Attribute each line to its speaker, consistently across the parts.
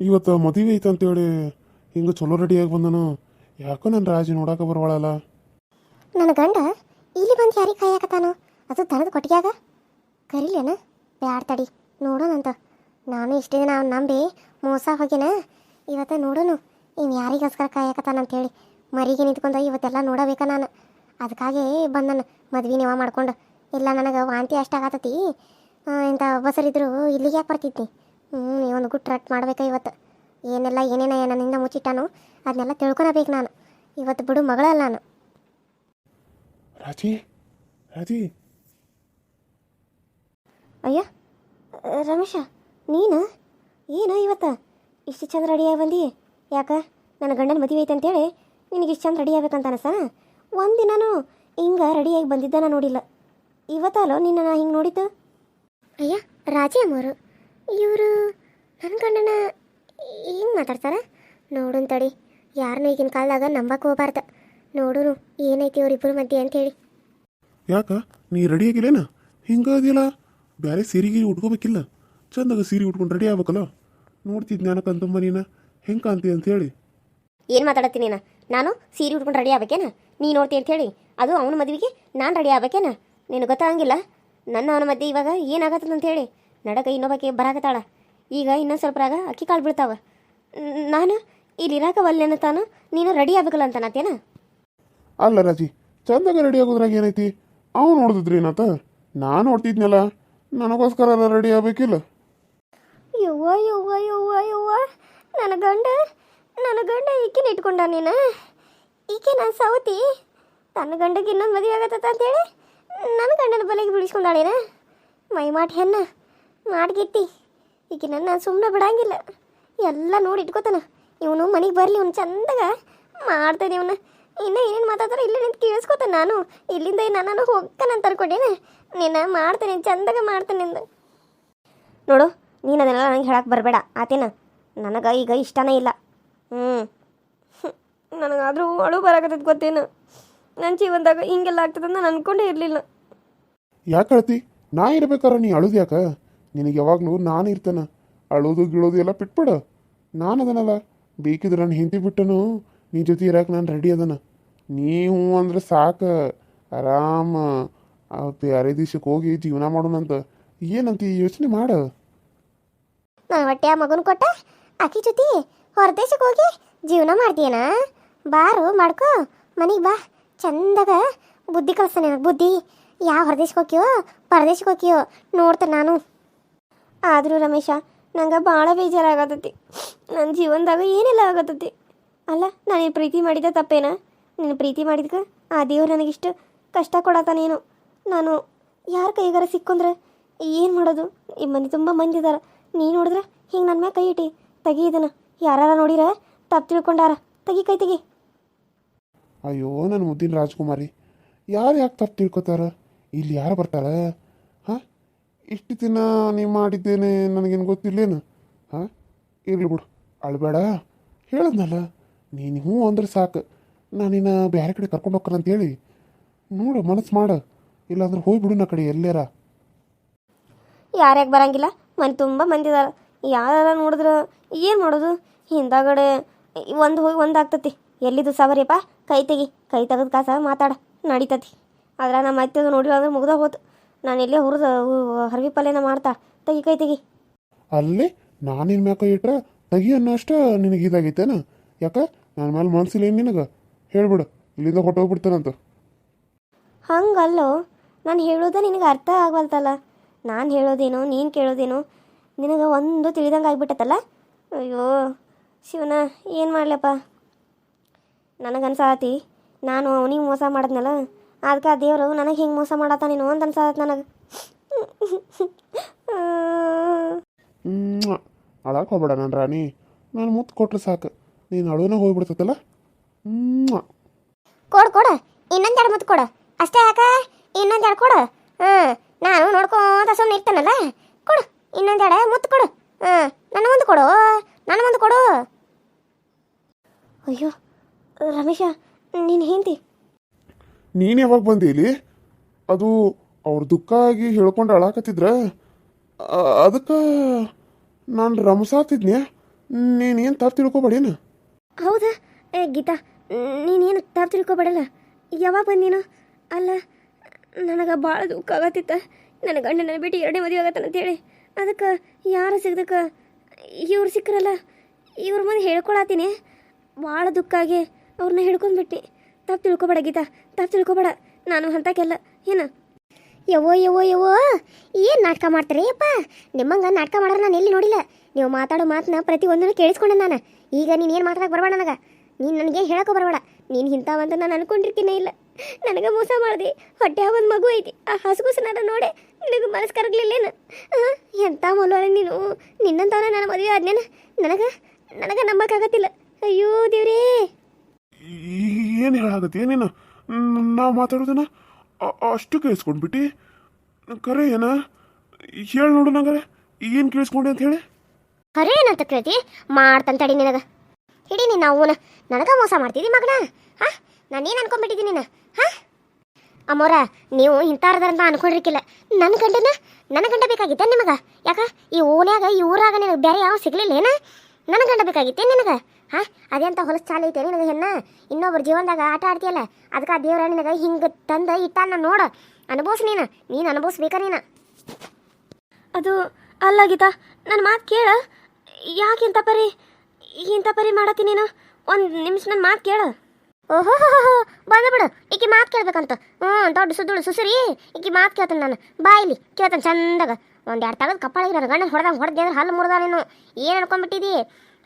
Speaker 1: ಇವತ್ತು ಮದುವೆ ಐತೆ ಅಂತೇಳಿ ಹಿಂಗೆ ಚಲೋ ರೆಡಿಯಾಗಿ ಬಂದನು. ಯಾಕೋ ನನ್ನ ರಾಜಿ ನೋಡಕ್ಕೆ ಬರುವಳಲ್ಲ.
Speaker 2: ನನ್ನ ಗಂಡ ಇಲ್ಲಿ ಬಂದು ಯಾರಿಗೆ ಕಾಯಕತ್ತಾನು ಅದು ದನದ ಕೊಟ್ಟಿಗ್ಯಾಗ? ಕರೀಲೇನ? ಬ್ಯಾಡ ತಡಿ, ನೋಡೋಣಂತ. ನಾನು ಇಷ್ಟೇ ದಿನ ಅವ್ನು ನಂಬಿ ಮೋಸ ಹೋಗಿನ. ಇವತ್ತು ನೋಡೋನು ಇವ್ ಯಾರಿಗೋಸ್ಕರ ಕಾಯಕತ್ತಾನ ಅಂತೇಳಿ. ಮರಿಗೆ ನಿಂತ್ಕೊಂಡು ಇವತ್ತೆಲ್ಲ ನೋಡಬೇಕ ನಾನು. ಅದಕ್ಕಾಗಿ ಬಂದನು, ಮದ್ವೆ ನೀವ ಮಾಡ್ಕೊಂಡು. ಇಲ್ಲ ನನಗೆ ವಾಂತಿ ಅಷ್ಟಾಗತ್ತತಿ ಇಂಥ ಬಸರಿದ್ರು ಇಲ್ಲಿಗೆ ಯಾಕೆ ಬರ್ತಿದ್ನಿ. ಹ್ಞೂ ಇವನಿಗೂ ಗುಟ್ಟು ರಟ್ ಮಾಡ್ಬೇಕು ಇವತ್ತು. ಏನೆಲ್ಲ ಏನೇನ ನನ್ನಿಂದ ಮುಚ್ಚಿಟ್ಟಾನು ಅದನ್ನೆಲ್ಲ ತಿಳ್ಕೊಳಬೇಕು ನಾನು. ಇವತ್ತು ಬಿಡು ಮಗಳಲ್ಲ ನಾನು.
Speaker 1: ರಾಜಿ ರಾಜಿ.
Speaker 2: ಅಯ್ಯ ರಮೇಶ ನೀನು? ಏನು ಇವತ್ತು? ಇಷ್ಟು ಚಂದ ರೆಡಿಯಾಗಿ ಬಂದಿ? ಯಾಕ? ನನ್ನ ಗಂಡನ ಮದುವೆ ಐತೆ ಅಂತೇಳಿ ನಿನಗೆ ಇಷ್ಟು ಚಂದ ರೆಡಿ ಆಗ್ಬೇಕಂತ ಅನಸ ಒಂದಿನೂ ಹಿಂಗೆ ರೆಡಿಯಾಗಿ ಬಂದಿದ್ದ ನಾನು ನೋಡಿಲ್ಲ. ಇವತ್ತಲ್ಲೋ ನಿನ್ನ ನಾ ಹಿಂಗೆ ನೋಡಿದ್ದು? ಅಯ್ಯ ರಾಜಿ ಅಮ್ಮವರು ಇವರು ನನ್ನ ಗಂಡನ ಏನು ಮಾತಾಡ್ತಾರೆ? ನೋಡು ತಡಿ ಯಾರನ್ನ ಈಗಿನ ಕಾಲದಾಗ ನಂಬಕ್ಕೆ ಹೋಗ್ಬಾರ್ದು. ನೋಡೋನು ಏನೈತಿ ಇವ್ರಿಬ್ಬರ ಮಧ್ಯೆ ಅಂತೇಳಿ
Speaker 1: ಯಾಕ? ನೀ ರೆಡಿ ಆಗಿಲ್ಲೇನ? ಬೇರೆ ಸೀರೆ ಸೀರೆಗೆ ಉಟ್ಕೋಬೇಕಿಲ್ಲ. ಚಂದಾಗ ಸೀರೆ ಉಟ್ಕೊಂಡು ರೆಡಿ ಆಗ್ಬೇಕಲ್ಲ? ನೋಡ್ತಿದ್ ಕಂತುಂಬ ನೀನು. ಹೆಂಗೆ ಕಾಂತಿ ಅಂತೇಳಿ
Speaker 2: ಏನು ಮಾತಾಡತ್ತೀನಿ ನಾನು? ನಾನು ಸೀರೆ ಉಟ್ಕೊಂಡು ರೆಡಿ ಆಗ್ಬೇಕೇನ? ನೀ ನೋಡ್ತಿ ಅಂತ ಹೇಳಿ ಅದು ಅವನ ಮದುವೆಗೆ ನಾನು ರೆಡಿ ಆಗ್ಬೇಕೇನ? ನಿನಗೆ ಗೊತ್ತಾಗಂಗಿಲ್ಲ? ನನ್ನ ಅವನ ಮಧ್ಯೆ ಇವಾಗ ಏನಾಗತ್ತದ ಅಂತ ಹೇಳಿ ನಡಕ ಇನ್ನೊಬ್ಬಾಕಿ ಬರಾಕತ್ತಾಳ. ಈಗ ಇನ್ನೊಂದು ಸ್ವಲ್ಪ ರಾಗ ಅಕ್ಕಿ ಕಾಳು ಬಿಡ್ತಾವ ನಾನು ಇಲ್ಲಿ ಇರಾಕ ಒಲ್ಲೆನ ತಾನು ನೀನು ರೆಡಿ ಆಗ್ಬೇಕಲ್ಲ ಅಂತ ನಾತೇನ?
Speaker 1: ಅಲ್ಲ ರಾಜಿ ಚಂದಾಗ ರೆಡಿ ಆಗೋದ್ರಾಗ ಏನೈತಿ? ಅವ್ನು ನೋಡಿದ್ರಿ ನಾತ? ನಾನು ನೋಡ್ತಿದ್ನಲ್ಲ ನನಗೋಸ್ಕರ ರೆಡಿ ಆಗ್ಬೇಕಿಲ್ಲ.
Speaker 2: ಯವ್ವ ಯವ್ವ ಯವ್ವ ಯವ್ವ ನನ್ನ ಗಂಡ ನನ್ನ ಗಂಡ ಈಕಿನ ಇಟ್ಕೊಂಡ ನೀನು? ಈಕೆ ನಾನು ಸೌತಿ ತನ್ನ ಗಂಡಗೆ ಇನ್ನೊಂದು ಮದುವೆ ಆಗತ್ತ ಅಂತೇಳಿ ನನ್ನ ಗಂಡನ ಬಲೆಗೆ ಬಿಡಿಸ್ಕೊಂಡಾಳೇನ? ಮೈ ಮಾಡಿ ಹೆಣ್ಣ. ಮಾಡ್ಗಿತ್ತಿ ಈಗ ನನ್ನ ಸುಮ್ಮನೆ ಬಿಡಂಗಿಲ್ಲ. ಎಲ್ಲ ನೋಡಿ ಇಟ್ಕೋತಾನ. ಇವನು ಮನೆಗೆ ಬರಲಿ, ಇವನು ಚಂದಾಗ ಮಾಡ್ತಾನೆ ಇವನ ಇನ್ನೂ ಏನೇನು ಮಾತಾಡ್ತಾರೆ ಇಲ್ಲಿ ನಿಂತು ಕೇಳಿಸ್ಕೊತಾನೆ ನಾನು. ಇಲ್ಲಿಂದ ನಾನು ಹೋಗ್ತಾನೆ ತರ್ಕೊಂಡೇನ ನಿನ್ನ ಮಾಡ್ತಾನೆ, ಚಂದಾಗ ಮಾಡ್ತಾನೆ ಅಂದ. ನೋಡು, ನೀನು ಅದನ್ನೆಲ್ಲ ನನಗೆ ಹೇಳಕ್ಕೆ ಬರಬೇಡ, ಆತೇನ? ನನಗೆ ಈಗ ಇಷ್ಟನೇ ಇಲ್ಲ. ಹ್ಞೂ ನನಗಾದರೂ ಅಳು ಬರಾಕತ್ತದ ಗೊತ್ತೇನು? ನನ್ನ ಜೀವನದಾಗ ಹಿಂಗೆಲ್ಲ ಆಗ್ತದಂತ ನಾನು ಅನ್ಕೊಂಡೇ ಇರಲಿಲ್ಲ.
Speaker 1: ಯಾಕೆ ಅಳ್ತಿ? ನಾ ಇರ್ಬೇಕಾರ ನೀ ಅಳುದು ಯಾಕ ನಿನಗೆ ಯಾವಾಗಲೂ ನಾನು ಇರ್ತಾನ. ಅಳೋದು ಗಿಳೋದು ಎಲ್ಲ ಬಿಟ್ಬಿಡ. ನಾನು ಅದನಲ್ಲ. ಬೇಕಿದ್ರೆ ನಾನು ಹಿಂದಿ ಬಿಟ್ಟನು. ನಿನ್ನ ಜೊತೆ ಇರಕ್ಕೆ ನಾನು ರೆಡಿ ಅದನ. ನೀವು ಅಂದ್ರೆ ಸಾಕು. ಆರಾಮ. ಆ ಬ್ಯಾರೆ ದೇಶಕ್ಕೆ ಹೋಗಿ ಜೀವನ ಮಾಡೋಣಂತ. ಏನಂತ ಯೋಚನೆ ಮಾಡ.
Speaker 2: ನಾನು ಹೊಟ್ಟೆ ಆ ಮಗನ ಕೊಟ್ಟ. ಆಕಿ ಜೊತೆ ಹೊರದೇಶಕ್ಕೆ ಹೋಗಿ ಜೀವನ ಮಾಡ್ತೀಯನ? ಬಾರು, ಮಾಡ್ಕೋ. ಮನೆಗೆ ಬಾ. ಚಂದಾಗ ಬುದ್ಧಿ ಕಲಿಸ್ತಾನೆ ನನಗೆ. ಬುದ್ಧಿ. ಯಾವ ಹೊರದೇಶಕ್ಕೆ ಹೋಗ್ಯೋ ಪರದೇಶಕ್ಕೆ ಹೋಗ್ಯೋ ನೋಡ್ತೇನೆ ನಾನು. ಆದರೂ ರಮೇಶ, ನಂಗೆ ಭಾಳ ಬೇಜಾರಾಗತ್ತತಿ ನನ್ನ ಜೀವನದಾಗ ಏನೆಲ್ಲ ಆಗತ್ತತಿ ಅಲ್ಲ, ನಾನು ಈ ಪ್ರೀತಿ ಮಾಡಿದ ತಪ್ಪೇನ? ನೀನು ಪ್ರೀತಿ ಮಾಡಿದ್ಕ ಆ ದೇವ್ರು ನನಗಿಷ್ಟು ಕಷ್ಟ ಕೊಡತಾನೇನು? ನಾನು ಯಾರ ಕೈಗಾರ ಸಿಕ್ಕೊಂಡ್ರೆ ಏನು ಮಾಡೋದು? ಈ ಮನೆ ತುಂಬ ಮಂದಿ ಇದಾರ ನೀ ನೋಡಿದ್ರೆ ಹಿಂಗೆ ನನ್ನ ಮ್ಯಾಗ ಕೈ ಇಟ್ಟಿ. ತೆಗಿ ಇದನ್ನು. ಯಾರಾರ ನೋಡಿರ ತಪ್ಪು ತಿಳ್ಕೊಂಡಾರ. ತೆಗಿ ಕೈ ತೆಗಿ.
Speaker 1: ಅಯ್ಯೋ ನನ್ನ ಮುದ್ದಿನ ರಾಜ್ಕುಮಾರಿ, ಯಾರು ಯಾಕೆ ತಪ್ಪು ತಿಳ್ಕೊತಾರ? ಇಲ್ಲಿ ಯಾರು ಬರ್ತಾರ? ಇಷ್ಟು ದಿನ ನೀ ಮಾಡಿದ್ದೇನೆ, ನನಗೇನು ಗೊತ್ತಿಲ್ಲೇನು? ಹಾಂ? ಇರಲಿ ಬಿಡು. ಅಳ್ಬೇಡ. ಹೇಳದ್ನಲ್ಲ, ನೀನು ಹ್ಞೂ ಅಂದ್ರೆ ಸಾಕು. ನಾನು ನಿನ್ನ ಬೇರೆ ಕಡೆ ಕರ್ಕೊಂಡು ಹೋಗ್ಕರ ಅಂತೇಳಿ ನೋಡು, ಮನಸ್ಸು ಮಾಡು. ಇಲ್ಲಾಂದ್ರೆ ಹೋಗ್ಬಿಡು ನಾ ಕಡೆ ಎಲ್ಲೇರ.
Speaker 2: ಯಾರ್ಯಾಕೆ ಬರಂಗಿಲ್ಲ? ಮನೆ ತುಂಬ ಮಂದಿ ಇದಾರ ಯಾರ ನೋಡಿದ್ರೆ ಏನು ಮಾಡೋದು? ಹಿಂದಾಗಡೆ ಒಂದು ಹೋಗಿ ಒಂದು ಆಗ್ತತಿ. ಎಲ್ಲಿದು ಸವರಿಯಪ್ಪ ಕೈ ತೆಗಿ. ಕೈ ತೆಗೆದು ಕಾಸ ಮಾತಾಡ. ನಡೀತತಿ. ಆದ್ರೆ ನಮ್ಮ ಅತ್ತೆದು ನೋಡಿ ಅಂದ್ರೆ ಮುಗ್ದ ಹೋತು. ನಾನು ಎಲ್ಲೇ ಹುರಿದು ಹರವಿ ಪಲ್ಯನ ಮಾಡ್ತಾ ತೆಗಿ ಕೈ ತೆಗಿ.
Speaker 1: ಅಲ್ಲಿ ನಾನು ನಿನ್ನ ಮ್ಯಾಕ ಇಟ್ರೆ ತೆಗಿ ಅನ್ನೋ ಅಷ್ಟ ನಿನಗೆ ಇದಾಗೈತೇನ? ಯಾಕ? ನನ್ನ ಮೇಲೆ ಮನಸ್ಸಿಲ್ಲ ಏನು ನಿನಗೆ? ಹೇಳ್ಬಿಡು ಇಲ್ಲಿಂದ ಹೊಟ್ಟೋಗ್ಬಿಡ್ತಾನಂತ
Speaker 2: ಹಂಗಲ್ಲೋ ನಾನು ಹೇಳೋದ ನಿನಗೆ ಅರ್ಥ ಆಗವಲ್ತಲ್ಲ. ನಾನು ಹೇಳೋದೇನು ನೀನು ಕೇಳೋದೇನು ನಿನಗೆ ಒಂದು ತಿಳಿದಂಗೆ ಆಗ್ಬಿಟ್ಟತ್ತಲ್ಲ? ಅಯ್ಯೋ ಶಿವನ ಏನು ಮಾಡ್ಲಪ್ಪ? ನನಗನ್ಸಾತಿ ನಾನು ಅವನಿಗೆ ಮೋಸ ಮಾಡಿದ್ನಲ್ಲ? ಅದಕ್ಕೆ ಆ ದೇವರು ನನಗೆ ಹಿಂಗೆ ಮೋಸ ಮಾಡತ್ತಾನೇನೋ ಅಂತ ಅನ್ಸತ್ತ ನನಗೆ.
Speaker 1: ಅಳಕ್ಕೆ ಹೋಗ್ಬೇಡ ನಾನು ರಾಣಿ. ನಾನು ಮುತ್ತು ಕೊಟ್ರೆ ಸಾಕು. ನೀನು ಅಳುವನ ಹೋಗ್ಬಿಡ್ತೈತಲ್ಲ?
Speaker 2: ಕೊಡು ಕೊಡು. ಇನ್ನೊಂದು ಎರಡು ಮುತ್ತು ಕೊಡು. ಅಷ್ಟೇ ಯಾಕ? ಇನ್ನೊಂದು ಎರಡು ಕೊಡು. ಹಾಂ ನಾನು ನೋಡ್ಕೊಂತ ಸುಮ್ಮನೆ ಇರ್ತೇನಲ್ಲ? ಕೊಡು. ಇನ್ನೊಂದು ಎರಡು ಮುತ್ತು ಕೊಡು. ಹಾಂ ನನಗೊಂದು ಕೊಡು. ನನಗೊಂದು ಕೊಡು. ಅಯ್ಯೋ ರಮೇಶ ನೀನು ಹೆಂಡತಿ.
Speaker 1: ನೀನು ಯಾವಾಗ ಬಂದಿ ಅದು ಅವ್ರ ದುಃಖ ಆಗಿ ಹೇಳ್ಕೊಂಡು ಅಳಾಕತ್ತಿದ್ರ? ಅದಕ್ಕೆ ನಾನು ರಮಸಾತಿದ್ನೆ ನೀನೇನು ತಪ್ಪು ತಿಳ್ಕೊಬೇಡೇನು?
Speaker 2: ಹೌದಾ? ಏ, ಗೀತಾ ನೀನೇನು ತಪ್ಪು ತಿಳ್ಕೊಬೇಡಲ್ಲ? ಯಾವಾಗ ಬಂದಿನ? ಅಲ್ಲ, ನನಗೆ ಭಾಳ ದುಃಖ ಆಗತ್ತಿತ್ತ. ನನ್ನ ಗಂಡನ ಬಿಟ್ಟು ಎರಡೇ ಮದುವೆ ಆಗತ್ತಾನ ಅಂತೇಳಿ. ಅದಕ್ಕೆ ಯಾರು ಸಿಗ್ದಕ್ಕೆ ಇವ್ರು ಸಿಕ್ಕರಲ್ಲ? ಇವ್ರ ಮುಂದೆ ಹೇಳ್ಕೊಳತ್ತೀನಿ ಭಾಳ ದುಃಖ ಆಗಿ ಅವ್ರನ್ನ ಹಿಡ್ಕೊಂಡ್ಬಿಟ್ಟು ತಪ್ಪು ತಿಳ್ಕೊಬೇಡ ಗೀತಾ ತಪ್ಪು ತಿಳ್ಕೊಬೇಡ. ನಾನು ಅಂಥಕ್ಕೆಲ್ಲ ಏನು? ಯವೋ ಯವೋ ಯವೋ ಏನು ನಾಟಕ ಮಾಡ್ತೀರಿ ಅಪ್ಪ? ನಿಮ್ಮಂಗೆ ನಾಟಕ ಮಾಡೋರು ನಾನು ಎಲ್ಲಿ ನೋಡಿಲ್ಲ. ನೀವು ಮಾತಾಡೋ ಮಾತನ್ನ ಪ್ರತಿ ಒಂದನ್ನು ಕೇಳಿಸ್ಕೊಂಡೆ ನಾನು. ಈಗ ನೀನು ಏನು ಮಾತಾಡಕ್ಕೆ ಬರಬೇಡ ನನಗೆ. ನೀನು ನನಗೆ ಹೇಳಕ್ಕೂ ಬರಬೇಡ. ನೀನು ಇಂಥವಂತ ನಾನು ಅನ್ಕೊಂಡಿರ್ತೀನಿ ಇಲ್ಲ. ನನಗೆ ಮೋಸ ಮಾಡಿದೆ. ಹೊಟ್ಟೆ ಒಂದು ಮಗು ಐತಿ. ಆ ಹಸುಗುಸನಾರ ನೋಡೆ ನಿನಗೆ ಮನಸ್ಸು ಕರಗ್ಲಿಲ್ಲೇನು ಎಂಥ ಮೊಲೋಳೆ ನೀನು? ನಿನ್ನಂತವನ ನಾನು ಮದುವೆ ಆದ್ನೇನ? ನನಗೆ ನನಗೆ ನಂಬಕ್ಕಾಗತ್ತಿಲ್ಲ. ಅಯ್ಯೋ ದೇವ್ರೇ!
Speaker 1: ಏನು ಹೇಳಾಗತ್ತೆ ನೀನು ನಾವು ಮಾತಾಡೋದನ್ನ ಅಷ್ಟು ಕೇಳಿಸ್ಕೊಂಡ್ಬಿಟ್ಟು ಕರೆ ಏನ? ಹೇಳಿ ನೋಡು ನಂಗರೆ. ಏನು ಕೇಳಿಸ್ಕೊಂಡೆ ಅಂತ ಹೇಳಿ?
Speaker 2: ಕರೆ ಏನಂತ ಕೇಳ್ತಿ? ಮಾಡ್ತಾನೆ ತಡಿ ನಿನಗ. ಹಿಡಿ ನೀನು ಅವನ ನನಗ ಮೋಸ ಮಾಡ್ತಿದ್ದಿ ಮಗನ? ಹಾ? ನಾನೇನು ಅನ್ಕೊಂಡ್ಬಿಟ್ಟಿದ್ದೀನಿ ನೀನು? ಹಾ? ಅಮ್ಮೋರ ನೀವು ಇಂಥಾರದಂತ ಅನ್ಕೊಂಡಿರ್ಕಿಲ್ಲ. ನನ್ನ ಗಂಡನ? ನನ್ನ ಗಂಡ ಬೇಕಾಗಿತ್ತ ನಿಮಗ? ಯಾಕ? ಈ ಓನ್ಯಾಗ ಈ ಊರಾಗ ನಿನಗೆ ಬೇರೆ ಯಾವ ಸಿಗ್ಲಿಲ್ಲ ಏನ? ನನ್ನ ಗಂಡ ಬೇಕಾಗಿತ್ತೆ ನಿನಗ? ಹಾ ಅದೆಂತ ಹೊಲಸು ಚಾಲ ಐತೆ ನಿನಗೆ ಹೆಣ್ಣ? ಇನ್ನೊಬ್ರ ಜೀವನದಾಗ ಆಟ ಆಡ್ತೀಯಲ್ಲ ಅದಕ್ಕೆ ಆ ದೇವ್ರ ನಿನಗೆ ಹಿಂಗೆ ತಂದ ಇಟ್ಟಾನ ನೋಡು. ಅನುಭವಿಸ್ ನೀನು ನೀನು ಅನುಭವಿಸ್ಬೇಕ ನೀನು. ಅದು ಅಲ್ಲ ಗೀತಾ ನನ್ನ ಮಾತು ಕೇಳ. ಯಾಕೆ ಇಂಥ ಪರಿ ಇಂಥ ಪರಿ ಮಾಡತ್ತಿ ನೀನು? ಒಂದು ನಿಮಿಷ ನನ್ನ ಮಾತು ಕೇಳು. ಓಹೋ ಬಂದ ಬಿಡು. ಈಕಿ ಮಾತು ಕೇಳ್ಬೇಕಂತ. ಹ್ಞೂ ದೊಡ್ಡ ಸುದ್ದುಳು ಸುಸರಿ. ಈಕಿ ಮಾತು ಕೇಳ್ತಾನೆ ನಾನು. ಬಾಯಿಲಿ ಕೇಳ್ತಾನೆ ಚಂದಾಗ. ಒಂದು ಎರಡು ತಗದು ಕಪ್ಪಾಳಿಗೆ ನನ್ನ ಗಂಡನ ಹೊಡೆದಂಗೆ ಹೊಡೆದೆ ಅಂದ್ರೆ ಹಲ್ಲು ಮುರಿದ ನೀನು ಏನು ಅನ್ಕೊಂಡ್ಬಿಟ್ಟಿದಿ?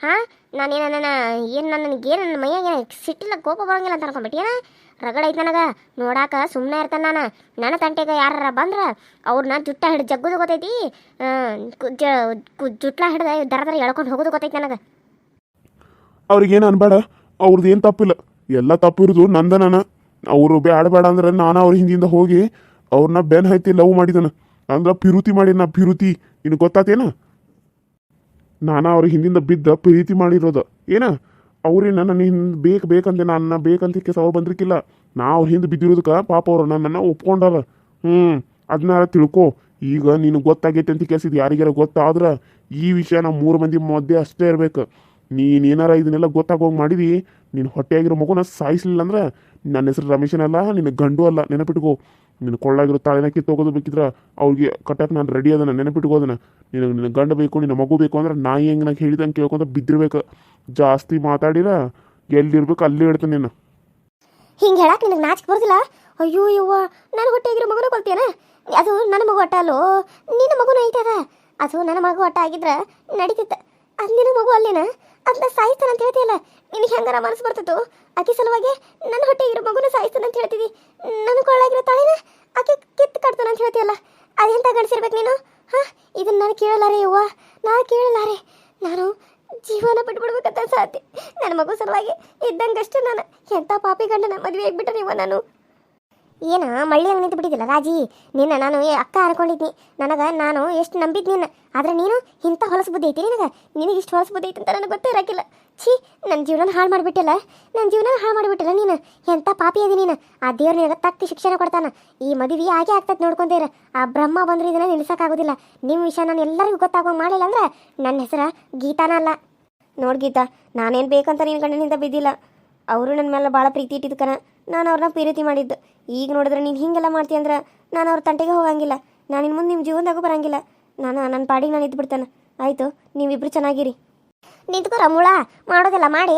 Speaker 2: ಹಾಂ ನಾನೇನು, ನನ್ನ, ಏನು ನನ್ನ ನನಗೇನು ನನ್ನ ಮೈಯಾಗ ಸಿಟ್ಟಿಲ್ಲ, ಕೋಪ ಬರೋಂಗಿಲ್ಲ ಅಂತ ಏನ? ರಗಡ ಐತೆ ನನಗೆ. ನೋಡಾಕ ಸುಮ್ಮನೆ ಇರ್ತಾನೆ ನಾನು. ನನ್ನ ತಂಟೆಗೆ ಯಾರ ಬಂದ್ರೆ ಅವ್ರನ್ನ ಜುಟ್ಟ ಹಿಡಿದು ಜಗ್ಗೋದು ಗೊತ್ತೈತಿ. ಜುಟ್ಲ ಹಿಡ್ದು ದರ ದರ ಎಳ್ಕೊಂಡು ಹೋಗೋದು ಗೊತ್ತೈತಿ ನನಗೆ.
Speaker 1: ಅವ್ರಿಗೇನು ಅನ್ಬೇಡ. ಅವ್ರದ್ದು ಏನು ತಪ್ಪಿಲ್ಲ. ಎಲ್ಲ ತಪ್ಪಿರೋದು ನಂದ ನಾನು ಅವರು ಬೇಡ ಅಂದ್ರೆ ನಾನು ಅವ್ರ ಹಿಂದಿಂದ ಹೋಗಿ ಅವ್ರನ್ನ ಬೆನ್ ಹೈತಿ ಲವ್ ಮಾಡಿದನ. ಅಂದ್ರೆ ಪಿರುತಿ ಮಾಡಿನ ಪಿರುತಿ. ಇನ್ನು ಗೊತ್ತಾತೇನ? ನಾನು ಅವ್ರ ಹಿಂದಿಂದ ಬಿದ್ದ ಪ್ರೀತಿ ಮಾಡಿರೋದು. ಏನ? ಅವ್ರೇನ ನನ್ನ ಹಿಂದೆ ಬೇಕು ಬೇಕಂದೆ ನನ್ನ ಬೇಕಂತ ಅವ್ರು ಬಂದ್ರಿಕ್ಕಿಲ್ಲ ನಾ ಅವ್ರ ಹಿಂದೆ ಬಿದ್ದಿರೋದಕ್ಕೆ ಪಾಪ ಅವ್ರು ನನ್ನನ್ನು ಒಪ್ಕೊಂಡಾರ. ಹ್ಞೂ ಅದನ್ನ ತಿಳ್ಕೊ. ಈಗ ನೀನು ಗೊತ್ತಾಗೈತೆ ಅಂತ ಕೇಳಿಸಿದ್ ಯಾರಿಗಾರ ಗೊತ್ತಾದ್ರೆ ಈ ವಿಷಯ ನಾವು ಮೂರು ಮಂದಿ ಮಧ್ಯೆ ಅಷ್ಟೇ ಇರಬೇಕು. ನೀನು ಏನಾರ ಇದನ್ನೆಲ್ಲ ಗೊತ್ತಾಗೋಗಿ ಮಾಡಿದಿ, ನೀನು ಹೊಟ್ಟೆಯಾಗಿರೋ ಮಗುನ ಸಾಯಿಸ್ಲಿಲ್ಲ ಅಂದ್ರೆ ನನ್ನ ಹೆಸರು ರಮೇಶನಲ್ಲ ನಿನ್ನ ಗಂಡು ಅಲ್ಲ, ನೆನಪಿಟ್ಕೋ. ನಿನ್ನ ಕೊಳ್ಳಾಗಿರೋ ತಾಳಿನ ಕಿತ್ತೋಗೋದು ಬೇಕಿದ್ರೆ ಅವ್ರಿಗೆ ಕಟ್ಟಕ್ಕೆ ನಾನು ರೆಡಿ ಅದನ್ನ, ನೆನಪಿಟ್ಕೋ ಅದನ್ನ. ನಿನಗೆ ನಿನ್ನ ಗಂಡ ಬೇಕು, ನಿನ್ನ ಮಗು ಬೇಕು ಅಂದ್ರೆ ನಾಯಿ ಹೆಂಗೆ ನಂಗೆ ಹೇಳಿದಂಗೆ ಕೇಳ್ಕೊಂತ ಬಿದ್ದಿರ್ಬೇಕು. ಜಾಸ್ತಿ ಮಾತಾಡಿರ, ಎಲ್ಲಿರ್ಬೇಕು ಅಲ್ಲಿ ಇಡ್ತೀನಿ ನೀನು
Speaker 2: ಹಿಂಗೆ ಹೇಳಕ್ಕೆ ನಿನಗೆ ನಾಚಿಕೆ ಬರ್ದಿಲ್ಲ? ಅಯ್ಯೋ, ಯವ್ವ ನನ್ನ ಹೊಟ್ಟೆಗಿರೋ ಮಗುನ ಕೊಲ್ತೀಯನ? ಅದು ನನ್ನ ಮಗು ಹೊಟ್ಟ ಅಲ್ಲೋ? ನಿನ್ನ ಮಗುನ ಐತದ ಅದು? ನನ್ನ ಮಗು ಹೊಟ್ಟ ಆಗಿದ್ರೆ ನಡೀತಿತ್ತ. ಅದು ನಿನ್ನ ಮಗು ಅಲ್ಲೇನ? ಅದನ್ನ ಸಾಯ್ತಾನಂತ ಹೇಳ್ತೀಯಲ್ಲ? ನಿನಗೆ ಹೆಂಗಾರ ಮನಸ್ಸು ಬರ್ತಿತ್ತು ಆಕೆ ಸಲುವಾಗಿ ನನ್ನ ಹೊಟ್ಟೆ ಇರೋ ಮಗುನ ಸಾಯಿಸ್ತಾನೆ ಅಂತ ಹೇಳ್ತೀವಿ ನನ್ನ ಕೊಳ್ಳಾಗಿರೋ ತಾಳಿನ ಆಕೆ ಕಿತ್ತು ಕಟ್ತಾನೆ ಅಂತ ಹೇಳ್ತೀಯಲ್ಲ. ಅದೆಂತ ಗಂಡಸಿರ್ಬೇಕು ನೀನು? ಹಾ? ಇದನ್ನ ನಾನು ಕೇಳಲಾರೆ ಯವ್ವ. ನಾನು ಕೇಳಲಾರೆ. ನಾನು ಜೀವನ ಬಿಟ್ಬಿಡ್ಬೇಕಂತ ಸಾಧ್ಯ. ನನ್ನ ಮಗು ಸಲುವಾಗಿ ಇದ್ದಂಗಷ್ಟು ನಾನು. ಎಂಥ ಪಾಪಿ ಗಂಡನ ಮದುವೆ ಆಗ್ಬಿಟ್ಟ ನೀವು ನಾನು? ಏನ, ಮಳ್ಳಿ ಹಂಗೆ ನಿಂತು ಬಿಟ್ಟಿದ್ದಿಲ್ಲ ರಾಜಿ? ನಿನ್ನ ನಾನು ಅಕ್ಕ ಅನ್ಕೊಂಡಿದ್ನಿ. ನನಗೆ ನಾನು ಎಷ್ಟು ನಂಬಿದ್ ನಿನ್ನ. ಆದ್ರೆ ನೀನು ಇಂಥ ಹೊಲಸು ಬುದ್ಧಿ ಐತಿ ನಿನಗೆ? ನಿನಗೆ ಇಷ್ಟು ಹೊಲಸು ಬುದ್ಧಿ ಐತಿ ಅಂತ ನನಗೆ ಗೊತ್ತೇ ಇರಕ್ಕಿಲ್ಲ ಛೀ ನನ್ನ ಜೀವನ ಹಾಳು ಮಾಡಿಬಿಟ್ಟಿಲ್ಲ? ನನ್ನ ಜೀವನ ಹಾಳು ಮಾಡಿಬಿಟ್ಟಿಲ್ಲ ನೀನು? ಎಂಥ ಪಾಪಿ ಅದಿ ನೀನು? ಆ ದೇವ್ರು ನಿನಗೆ ತಕ್ಕ ಶಿಕ್ಷಣ ಕೊಡ್ತಾನೆ. ಈ ಮದುವೆ ಆಗೇ ಆಗ್ತದೆ ನೋಡ್ಕೊಂತೀರ ಆ ಬ್ರಹ್ಮ ಬಂದ್ರೆ ಇದನ್ನ ನಿಲ್ಸಕ್ಕಾಗೋದಿಲ್ಲ. ನಿಮ್ಮ ವಿಷಯ ನಾನು ಎಲ್ಲರಿಗೂ ಗೊತ್ತಾಗೋ ಮಾಡಿಲ್ಲ ಅಂದ್ರೆ ನನ್ನ ಹೆಸರು ಗೀತಾನ ಅಲ್ಲ. ನೋಡಿ ಗೀತಾ, ನಾನೇನು ಬೇಕಂತ ನಿನ್ನ ಗಂಡನಿಂದ ಬಿದ್ದಿಲ್ಲ. ಅವರು ನನ್ನ ಮೇಲೆ ಭಾಳ ಪ್ರೀತಿ ಇಟ್ಟಿದ್ಕನ ನಾನು ಅವ್ರನ್ನ ಪ್ರೀತಿ ಮಾಡಿದ್ದು. ಈಗ ನೋಡಿದ್ರೆ ನೀನು ಹಿಂಗೆಲ್ಲ ಮಾಡ್ತೀಯ ಅಂದ್ರೆ ನಾನು ಅವ್ರ ತಂಟೆಗೆ ಹೋಗಂಗಿಲ್ಲ. ನಾನು ಇನ್ನು ಮುಂದೆ ನಿಮ್ಮ ಜೀವನದಾಗೂ ಬರಂಗಿಲ್ಲ. ನಾನು ನನ್ನ ಪಾಡಿಗೆ ನಾನು ಇದ್ದು ಬಿಡ್ತೇನೆ ಆಯಿತು, ನೀವಿಬ್ರು ಚೆನ್ನಾಗಿರಿ. ನಿಂತ್ಕೊರ ಮುಳ ಮಾಡೋದೆಲ್ಲ ಮಾಡಿ.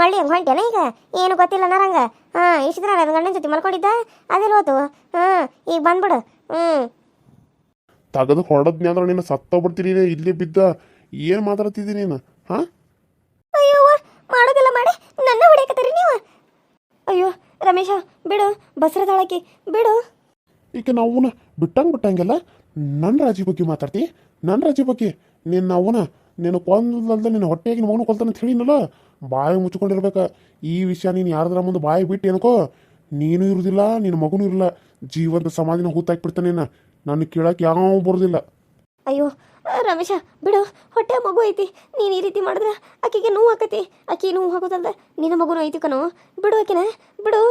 Speaker 2: ಮಳ್ಳಿ ಹಂಗೆ ಹೊಂಟೇನ ಈಗ? ಏನು ಗೊತ್ತಿಲ್ಲ ನರಂಗ ಹಾಂ, ಇಷ್ಟು ದಿನ ಗಂಡನ ಜೊತೆ ಮಲ್ಕೊಂಡಿದ್ದ? ಅದೇ ಹೋತು? ಹಾಂ, ಈಗ ಬಂದ್ಬಿಡು. ಹ್ಞೂ
Speaker 1: ತಗದು ಹೊಡೆದ್ನಿ ಅಂದ್ರೆ ನೀನು ಸತ್ತೋಗ್ಬಿಡ್ತೀನಿ ಇಲ್ಲೇ ಬಿದ್ದ. ಏನು ಮಾತಾಡ್ತಿದ್ದೀನಿ ನೀನು? ಹಾಂ
Speaker 2: ಅಯ್ಯವ್ವ ಮಾಡೋದೆಲ್ಲ ಮಾಡಿ ನನ್ನ ಹೊಡೆಯಕತ್ತೀರಿ ನೀವು ಅಯ್ಯೋ ರಮೇಶ, ಬಿಡು ಬಸರ ತಾಳಕಿ ಬಿಡು.
Speaker 1: ಈಗ ನಾವು ಬಿಟ್ಟಂಗೆ ಬಿಟ್ಟಂಗೆಲ್ಲ ನನ್ನ ರಾಜಿ ಬಗ್ಗೆ ಮಾತಾಡ್ತಿ? ನನ್ನ ರಾಜಿ ಬಗ್ಗೆ? ನಿನ್ನ ಅವನ ನೀನು ಕೊಂದಲ್ದ ನಿನ್ನ ಹೊಟ್ಟೆಗೆ ಮಗನ ಕೊಲ್ತಾನೆ ಅಂತ ಹೇಳಿನಲ್ಲ ಬಾಯಿ ಮುಚ್ಕೊಂಡಿರ್ಬೇಕು ಈ ವಿಷಯ ನೀನು ಯಾರದ್ರ ಮುಂದೆ ಬಾಯಿ ಬಿಟ್ಟು ಏನಕೋ ನೀನು ಇರುದಿಲ್ಲ, ನಿನ್ನ ಮಗನೂ ಇರಲ್ಲ ಜೀವಂತ ಸಮಾಧಿನ ಹೂತಾಕ್ಬಿಡ್ತಾನೆ ನಿನ್ನ. ನನ್ನ ಕೇಳಕ್ಕೆ ಯಾವ ಬರೋದಿಲ್ಲ.
Speaker 2: ಅಯ್ಯೋ, ರಮೇಶ, ಬಿಡು, ಹೊಟ್ಟೆ ಮಗು ಐತಿ. ನೀನು ಈ ರೀತಿ ಮಾಡಿದ್ರೆ ಆಕೆಗೆ ನೋವು ಆಕತಿ. ಆಕೆ ನೋವು ಆಗೋದಲ್ದ ನಿನ್ನ ಮಗುನು ಐತಿ ಕಣೋ. ಬಿಡು ಆಕೆನ, ಬಿಡು.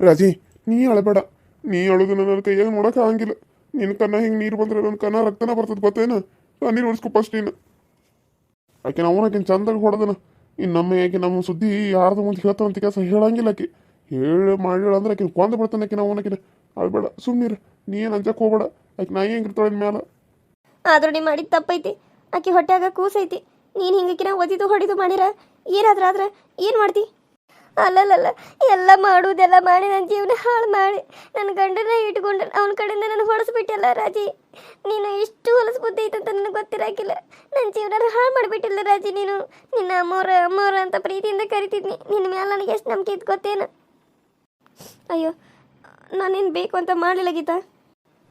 Speaker 1: ರಾಜಿ, ನೀ ಅಳಬೇಡ. ನೀ ಅಳೋದು ನನ್ನ ಕೈಯಾಗ ನೋಡಕ್ಕೆ ಆಗಂಗಿಲ್ಲ. ನಿನ್ನ ಕನ್ನ ಹಿಂಗೆ ನೀರು ಬಂದ್ರೆ ನನ್ನ ಕನ್ನ ರಕ್ತನ ಬರ್ತದೆ ಗೊತ್ತೇನು? ನೀರು ಉಳಿಸ್ಕೊ ಫಸ್ಟ್ ನೀನು. ಆಕೆ ನಾವು ಆಕಿನ ಚಂದಾಗ ಹೊಡೆದನ. ಇನ್ನು ನಮ್ಮ ಆಕೆ ನಮ್ಮ ಸುದ್ದಿ ಯಾರ್ದು ಮುಂದೆ ಹೇಳ್ತಾನಂತ ಕೆಲಸ ಹೇಳಂಗಿಲ್ಲ ಆಕೆ. ಹೇಳಿ ಮಾಡಿಳ ಅಂದ್ರೆ ಆಕಿನ ಕೊಂದ ಬಿಡ್ತಾನೆ ಆಕಿನ ಅವನಕಿನ ಅಳಬೇಡ ಸುಮ್ಮನಿರು ನೀ ಏನು ಅಂಜಕ್ಕೆ ಹೋಗ್ಬೇಡ. ಆಕೆ ನಾಯಿ ಹೆಂಗಿರ್ತಾಳೆ ಮ್ಯಾಲ?
Speaker 2: ಆದ್ರೂ ನೀ ಮಾಡಿದ ತಪ್ಪೈತಿ. ಆಕಿ ಹೊಟ್ಯಾಗ ಕೂಸೈತಿ. ನೀನು ಹಿಂಗಕಿನ ಒದಿದು ಹೊಡಿದು ಮಾಡಿರ? ಏನಾದ್ರ ಆದ್ರ ಏನು ಮಾಡ್ತಿ? ಅಲ್ಲಲ್ಲಲ್ಲ, ಎಲ್ಲ ಮಾಡುವುದೆಲ್ಲ ಮಾಡಿ ನನ್ನ ಜೀವನ ಹಾಳು ಮಾಡಿ. ನನ್ನ ಗಂಡನ ಇಟ್ಕೊಂಡು ಅವನ ಕಡೆಯಿಂದ ನಾನು ಹೊಡೆಸ್ಬಿಟ್ಟಿಲ್ಲ ರಾಜಿ. ನೀನು ಇಷ್ಟು ಹೊಲಸು ಬುದ್ಧಿ ಐತಂತ ನನಗೆ ಗೊತ್ತಿರಾಕಿಲ್ಲ. ನನ್ನ ಜೀವನ ಹಾಳು ಮಾಡಿಬಿಟ್ಟಿಲ್ಲ ರಾಜಿ ನೀನು. ನಿನ್ನ ಅಮ್ಮೋರ ಅಮ್ಮೋರ ಅಂತ ಪ್ರೀತಿಯಿಂದ ಕರಿತಿದ್ನಿ. ನಿನ್ನ ಮೇಲೆ ನನಗೆ ಎಷ್ಟು ನಂಬಿಕೆ ಇತ್ತು ಗೊತ್ತೇನು? ಅಯ್ಯೋ, ನಾನೇನು ಬೇಕು ಅಂತ ಮಾಡಲಿಲ್ಲ ಗೀತಾ?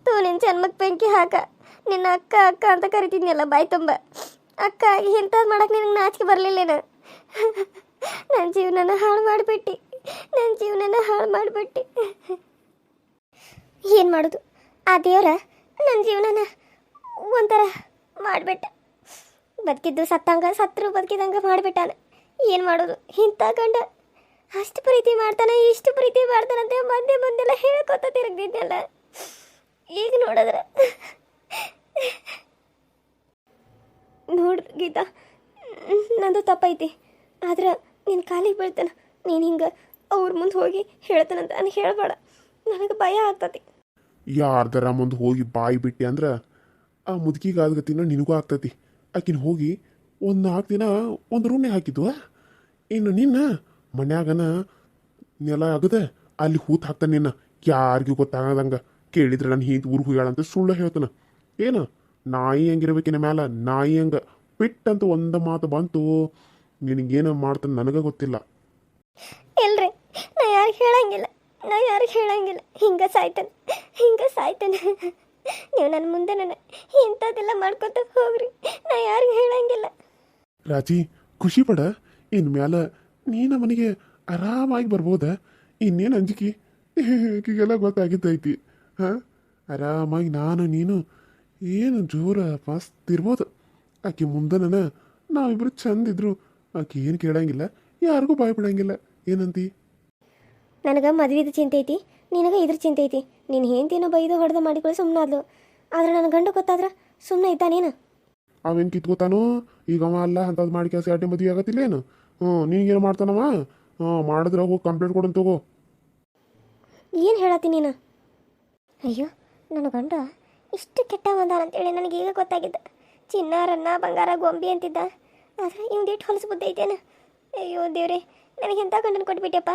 Speaker 2: ತೂ ನಿನ್ನ ಜನ್ಮಕ್ಕೆ ಬೆಂಕಿ ಹಾಕ. ನಿನ್ನ ಅಕ್ಕ ಅಕ್ಕ ಅಂತ ಕರಿತಿದ್ನಲ್ಲ ಬಾಯ್ ತುಂಬ. ಅಕ್ಕ ಇಂಥದ್ದು ಮಾಡಕ್ಕೆ ನಿನಗೆ ನಾಚಿಕೆ ಬರಲಿಲ್ಲೇನ ನನ್ನ ಜೀವನನ ಹಾಳು ಮಾಡಿಬಿಟ್ಟು. ನನ್ನ ಜೀವನನ ಹಾಳು ಮಾಡಿಬಿಟ್ಟು. ಏನು ಮಾಡೋದು? ಆ ದೇವರ ನನ್ನ ಜೀವನನ ಒಂಥರ ಮಾಡಿಬಿಟ್ಟ. ಬದುಕಿದ್ದು ಸತ್ತಂಗ, ಸತ್ರು ಬದುಕಿದಂಗೆ ಮಾಡಿಬಿಟ್ಟಾನ. ಏನು ಮಾಡೋದು? ಇಂಥ ಗಂಡ ಅಷ್ಟು ಪ್ರೀತಿ ಮಾಡ್ತಾನೆ, ಇಷ್ಟು ಪ್ರೀತಿ ಮಾಡ್ತಾನಂತೆ ಮಧ್ಯೆ ಬಂದೆಲ್ಲ ಹೇಳ್ಕೊತ ತಿರುಗ್ದಿದ್ನಲ್ಲ. ಈಗ ನೋಡಿದ್ರೆ ನೋಡು ಗೀತಾ, ನಂದು ತಪ್ಪೈತಿ. ಆದ್ರೆ ನಿನ್ನ ಕಾಲಿಗೆ ಬೀಳ್ತಾನ, ನೀನು ಹಿಂಗೆ ಅವ್ರ ಮುಂದೆ ಹೋಗಿ ಹೇಳ್ತಾನಂತ ನಾನು ಹೇಳಬೇಡ. ನನಗೆ ಭಯ ಆಗ್ತತಿ.
Speaker 1: ಯಾರ್ದಾರ ಮುಂದೆ ಹೋಗಿ ಬಾಯಿ ಬಿಟ್ಟಿ ಅಂದ್ರೆ ಆ ಮುದುಕಿಗೆ ಆದ್ಗತಿನ ನಿನಗೂ ಆಗ್ತತಿ. ಆಕಿನ ಹೋಗಿ ಒಂದು ನಾಲ್ಕು ದಿನ ಒಂದು ರೂಮ್ನೇ ಹಾಕಿದ್ವ. ಇನ್ನು ನಿನ್ನ ಮನ್ಯಾಗನ ನೆಲ ಆಗದೆ ಅಲ್ಲಿ ಹೂತ್ ಹಾಕ್ತಾನೆ ನಿನ್ನ. ಯಾರಿಗೂ ಗೊತ್ತಾಗದಂಗ ಕೇಳಿದ್ರೆ ನಾನು ಹಿಂದೆ ಊರಿಗೆ ಹೋಗ್ಯಾಳಂತ ಸುಳ್ಳು ಹೇಳ್ತಾನ. ಏನು? ನಾಯಿ ಹೆಂಗಿರ್ಬೇಕಿನ ಮೇಲೆ ನಾಯಿ ಹಂಗ? ಬಿಟ್ಟಂತ ಒಂದು ಮಾತು ಬಂತು. ನಿನಗೇನು ಮಾಡ್ತಾನೆ ನನಗೆ ಗೊತ್ತಿಲ್ಲ.
Speaker 2: ಇಲ್ರಿ ನಾ ಯಾರಿಗೆ ಹೇಳಂಗಿಲ್ಲ. ನಾ ಯಾರಿಗೆ ಹೇಳಂಗಿಲ್ಲ. ಹಿಂಗೆ ಸಾಯ್ತಾನೆ ಹಿಂಗೆ ಸಾಯ್ತಾನೆ. ನೀವು ನನ್ನ ಮುಂದೆ ನನ್ನ ಇಂಥದ್ದೆಲ್ಲ ಮಾಡ್ಕೊತ ಹೋಗ್ರಿ. ನಾ ಯಾರಿಗೆ ಹೇಳಂಗಿಲ್ಲ.
Speaker 1: ರಾಜಿ ಖುಷಿ ಪಡ. ಇನ್ ಮ್ಯಾಲ ನೀನ ಮನೆಗೆ ಆರಾಮಾಗಿ ಬರ್ಬೋದ? ಇನ್ನೇನು ಅಂಜಿಕೆ? ಈಗೆಲ್ಲ ಗೊತ್ತಾಗಿದ್ದೈತಿ. ಹಾಂ? ಆರಾಮಾಗಿ ನಾನು ನೀನು ಏನು ಜೋರ ಮಸ್ತ್ ಇರ್ಬೋದು ಆಕೆ ಮುಂದನ ನಾವಿಬ್ರು ಚಂದ ಇದ್ರು ಆಕೆ ಏನು ಕೇಳಂಗಿಲ್ಲ ಯಾರಿಗೂ ಬಾಯ್ ಬಿಡಂಗಿಲ್ಲ ಏನಂತಿ?
Speaker 2: ನನಗೆ ಮದುವೆದು ಚಿಂತೆ ಐತಿ ನಿನಗೆ ಇದ್ರ ಚಿಂತೆ ಐತಿ. ನೀನು ಹೇಂತೇನೋ ಬೈದು ಹೊಡೆದು ಮಾಡಿಕೊಳ್ಳಿ ಸುಮ್ಮನಾದ್ಲು ಆದ್ರೆ ನನ್ನ ಗಂಡು ಗೊತ್ತಾದ್ರೆ ಸುಮ್ಮನೆ ಇದ್ದ ನೀನು
Speaker 1: ಅವೇನು ಕಿತ್ಕೋತಾನು? ಈಗ ಅವ ಅಲ್ಲ ಅಂಥದ್ದು ಮಾಡಿ ಕೆಲಸ ಅಡ್ಡಿ ಮದುವೆ ಆಗತ್ತಿಲ್ಲ ಏನು ಹ್ಞೂ ನಿನಗೇನು ಮಾಡ್ತಾನವ? ಹ್ಞೂ ಮಾಡಿದ್ರೆ ಹೋಗಿ ಕಂಪ್ಲೇಂಟ್ ಕೊಡಂತ ತಗೋ.
Speaker 2: ಏನು ಹೇಳತ್ತಿ ನೀನು? ಅಯ್ಯೋ ನನ್ನ ಗಂಡ ಇಷ್ಟು ಕೆಟ್ಟ ಬಂದಾನ ಅಂತೇಳಿ ನನಗೆ ಈಗ ಗೊತ್ತಾಗಿದ್ದ ಚಿನ್ನಾರನ್ನ ಬಂಗಾರ, ಗೊಂಬಿ ಅಂತಿದ್ದ. ಆದರೆ ಇವ್ದು ಇಟ್ಟು ಹೊಲಸು ಬುದ್ಧ ಐತೇನು? ಅಯ್ಯೋ ದೇವ್ರೆ, ನನಗೆ ಎಂಥ ಗಂಡನ ಕೊಟ್ಬಿಟ್ಟೆಪ್ಪ